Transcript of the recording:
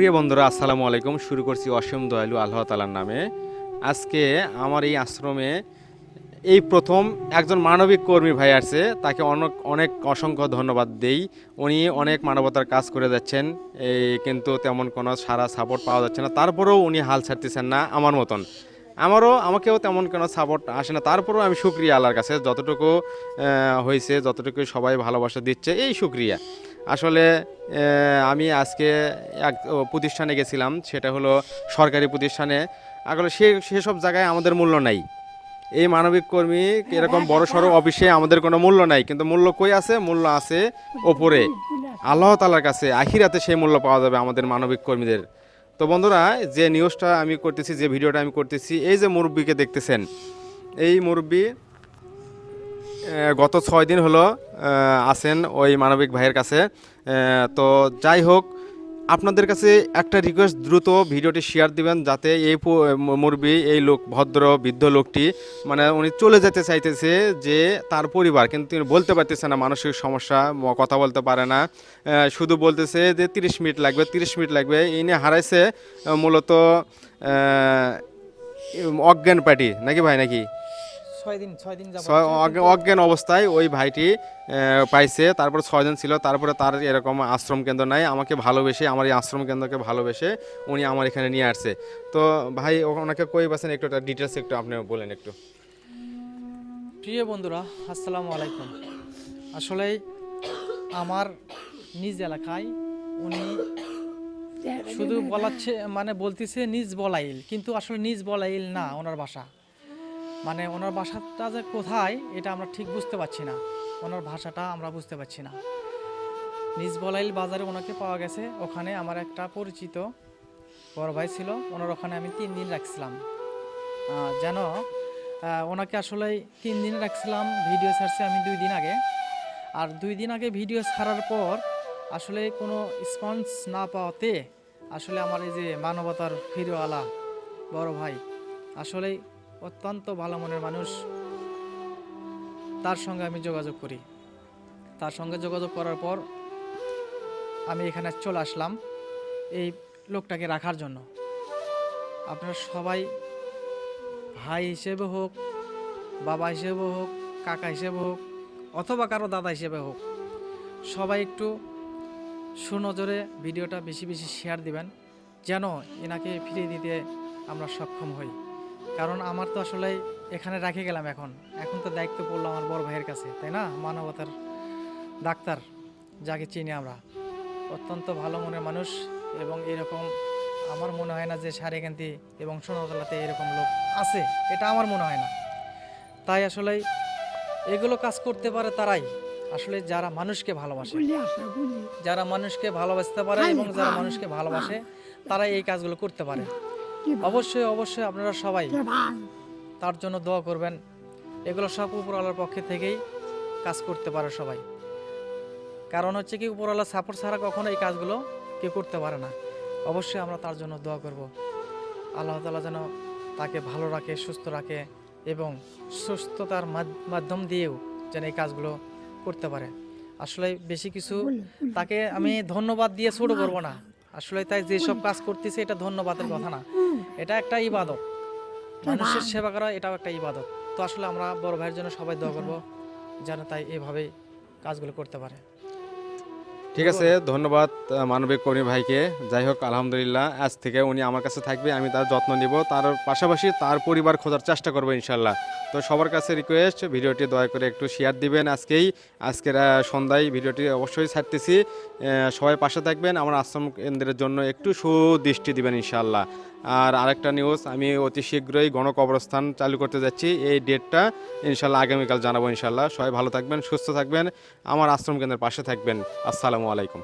প্রিয় বন্ধুরা, আসসালামু আলাইকুম। শুরু করছি অসীম দয়ালু আল্লাহ তালার নামে। আজকে আমার এই আশ্রমে এই প্রথম একজন মানবিক কর্মী ভাই আছে তাকে অনেক অনেক অসংখ্য ধন্যবাদ দেই। উনি অনেক মানবতার কাজ করে যাচ্ছেন। এই কিন্তু তেমন কোনো সারা সাপোর্ট পাওয়া যাচ্ছে না। তারপরেও উনি হাল ছাড়তেছেন না আমার মতন। আমারও, আমাকেও তেমন কোনো সাপোর্ট আসে না। তারপরেও আমি সুক্রিয়া আল্লাহর কাছে। যতটুকু হয়েছে যতটুকু সবাই ভালোবাসা দিচ্ছে, এই সুক্রিয়া আসলে আমি আজকে এক প্রতিষ্ঠানে গেছিলাম সেটা হলো সরকারি প্রতিষ্ঠানে। আসলে সে সেসব জায়গায় আমাদের মূল্য নাই। এই মানবিক কর্মী এরকম বড় সড়ো অফিসে আমাদের কোনো মূল্য নাই কিন্তু মূল্য কই আছে? মূল্য আছে ওপরে। আল্লাহ তালার কাছে আখিরাতে সেই মূল্য পাওয়া যাবে আমাদের মানবিক কর্মীদের। তো বন্ধুরা যে নিউজটা আমি করতেছি যে ভিডিওটা আমি করতেছি এই যে মুরব্বীকে দেখতেছেন এই মুরব্বী গত ছয় দিন হলো আছেন ওই মানবিক ভাইয়ের কাছে। তো যাই হোক, আপনাদের কাছে একটা রিকোয়েস্ট দ্রুত ভিডিওটি শেয়ার দিবেন যাতে এই পু- ম- মুরব্বী এই লোক, ভদ্র, বৃদ্ধ লোকটি মানে উনি চলে যেতে চাইতেছে যে তার পরিবার, কিন্তু তিনি বলতে পারতেছে না মানসিক সমস্যা কথা বলতে পারে না। শুধু বলতেছে যে তিরিশ মিনিট লাগবে, তিরিশ মিনিট লাগবে। এই নিয়ে হারাইছে মূলত অজ্ঞান পার্টি, নাকি ভাই, নাকি? অজ্ঞান অবস্থায় ওই ভাইটি পাইছে। তারপর ছয়জন ছিল। তারপরে তার এরকম আশ্রম কেন্দ্র নাই। আমাকে ভালোবেসে আমার এই আশ্রম কেন্দ্রকে ভালোবেসে উনি আমার এখানে নিয়ে আসছে। তো ভাই ওনাকে কই বাসেন একটু ডিটেলস একটু আপনি বলেন একটু। প্রিয় বন্ধুরা আসসালামু আলাইকুম। আসলে আমার নিজ এলাকায় উনি শুধু বলাচ্ছে মানে বলতেছে নিজ বলাইল কিন্তু আসলে নিজ বলাইল না ওনার বাসা মানে ওনার বাসাটা যে কোথায়, এটা আমরা ঠিক বুঝতে পারছি না। ওনার ভাষাটা আমরা বুঝতে পারছি না। নিজ বলাইল বাজারে ওনাকে পাওয়া গেছে। ওখানে আমার একটা পরিচিত বড় ভাই ছিল। ওনার ওখানে আমি তিন দিন রাখছিলাম। যেন ওনাকে আসলে তিন দিন রাখছিলাম ভিডিও ছাড়ছি আমি দুই দিন আগে। আর দুই দিন আগে ভিডিও ছাড়ার পর আসলে কোনো রেসপন্স না পাওয়াতে আসলে আমার এই যে মানবতার ফিরওয়ালা বড় ভাই আসলে অত্যন্ত ভালো মনের মানুষ। তার সঙ্গে আমি যোগাযোগ করি। তার সঙ্গে যোগাযোগ করার পর আমি এখানে চলে আসলাম এই লোকটাকে রাখার জন্য। আপনারা সবাই ভাই হিসেবে হোক, বাবা হিসেবে হোক, কাকা হিসেবে হোক, অথবা কারও দাদা হিসেবে হোক, সবাই একটু সুনজরে ভিডিওটা বেশি বেশি শেয়ার দিবেন, যেন এনাকে ফিরিয়ে দিতে আমরা সক্ষম হই। কারণ আমার তো আসলে এখানে রাখে গেলাম এখন। এখন তো দায়িত্ব পড়ল আমার বড় ভাইয়ের কাছে তাই না? মানবতার ডাক্তার যাকে চিনি আমরা। অত্যন্ত ভালো মনের মানুষ এবং এরকম আমার মনে হয় না যে সারেকান্তি এবং সোনাতলাতে এরকম লোক আছে এটা আমার মনে হয় না। তাই আসলে এগুলো কাজ করতে পারে তারাই। আসলে যারা মানুষকে ভালোবাসে যারা মানুষকে ভালোবাসতে পারে এবং যারা মানুষকে ভালোবাসে তারাই এই কাজগুলো করতে পারে। অবশ্যই অবশ্যই আপনারা সবাই তার জন্য দোয়া করবেন। এগুলো সব উপরওয়ালার পক্ষে থেকেই কাজ করতে পারে সবাই। কারণ হচ্ছে কি উপরওয়ালা সাপোর্ট ছাড়া কখনো এই কাজগুলো কেউ করতে পারে না। অবশ্যই আমরা তার জন্য দোয়া করব। আল্লাহ তালা যেন তাকে ভালো রাখে সুস্থ রাখে এবং সুস্থতার মাধ- মাধ্যম দিয়েও যেন এই কাজগুলো করতে পারে। আসলে বেশি কিছু তাকে আমি ধন্যবাদ দিয়ে ছোট করব না। আসলে তাই যেসব কাজ করতেছে এটা ধন্যবাদের কথা না। এটা একটা ইবাদত। মানুষের সেবা করা এটাও একটা ইবাদত। তো আসলে আমরা বড় ভাইয়ের জন্য সবাই দোয়া করব যেন তাই এভাবেই কাজগুলো করতে পারে। ঠিক আছে, ধন্যবাদ মানবিক কর্মী ভাইকে। যাই হোক, আলহামদুলিল্লাহ, আজ থেকে উনি আমার কাছে থাকবে, আমি তার যত্ন নিব। তার পাশাপাশি তার পরিবার খোঁজার চেষ্টা করব ইনশাল্লাহ তো সবার কাছে রিকোয়েস্ট ভিডিওটি দয়া করে একটু শেয়ার দিবেন আজকেই। আজকের সন্ধ্যায় ভিডিওটি অবশ্যই ছাড়তেছি। সবাই পাশে থাকবেন, আমার আশ্রম কেন্দ্রের জন্য একটু সুদৃষ্টি দিবেন ইনশাল্লাহ আর আরেকটা নিউজ আমি অতি শীঘ্রই গণকবরস্থান চালু করতে যাচ্ছি। এই ডেটটা ইনশাল্লাহ আগামীকাল জানাব ইনশাল্লাহ সবাই ভালো থাকবেন, সুস্থ থাকবেন। আমার আশ্রম কেন্দ্রের পাশে থাকবেন। আসসালামু আলাইকুম।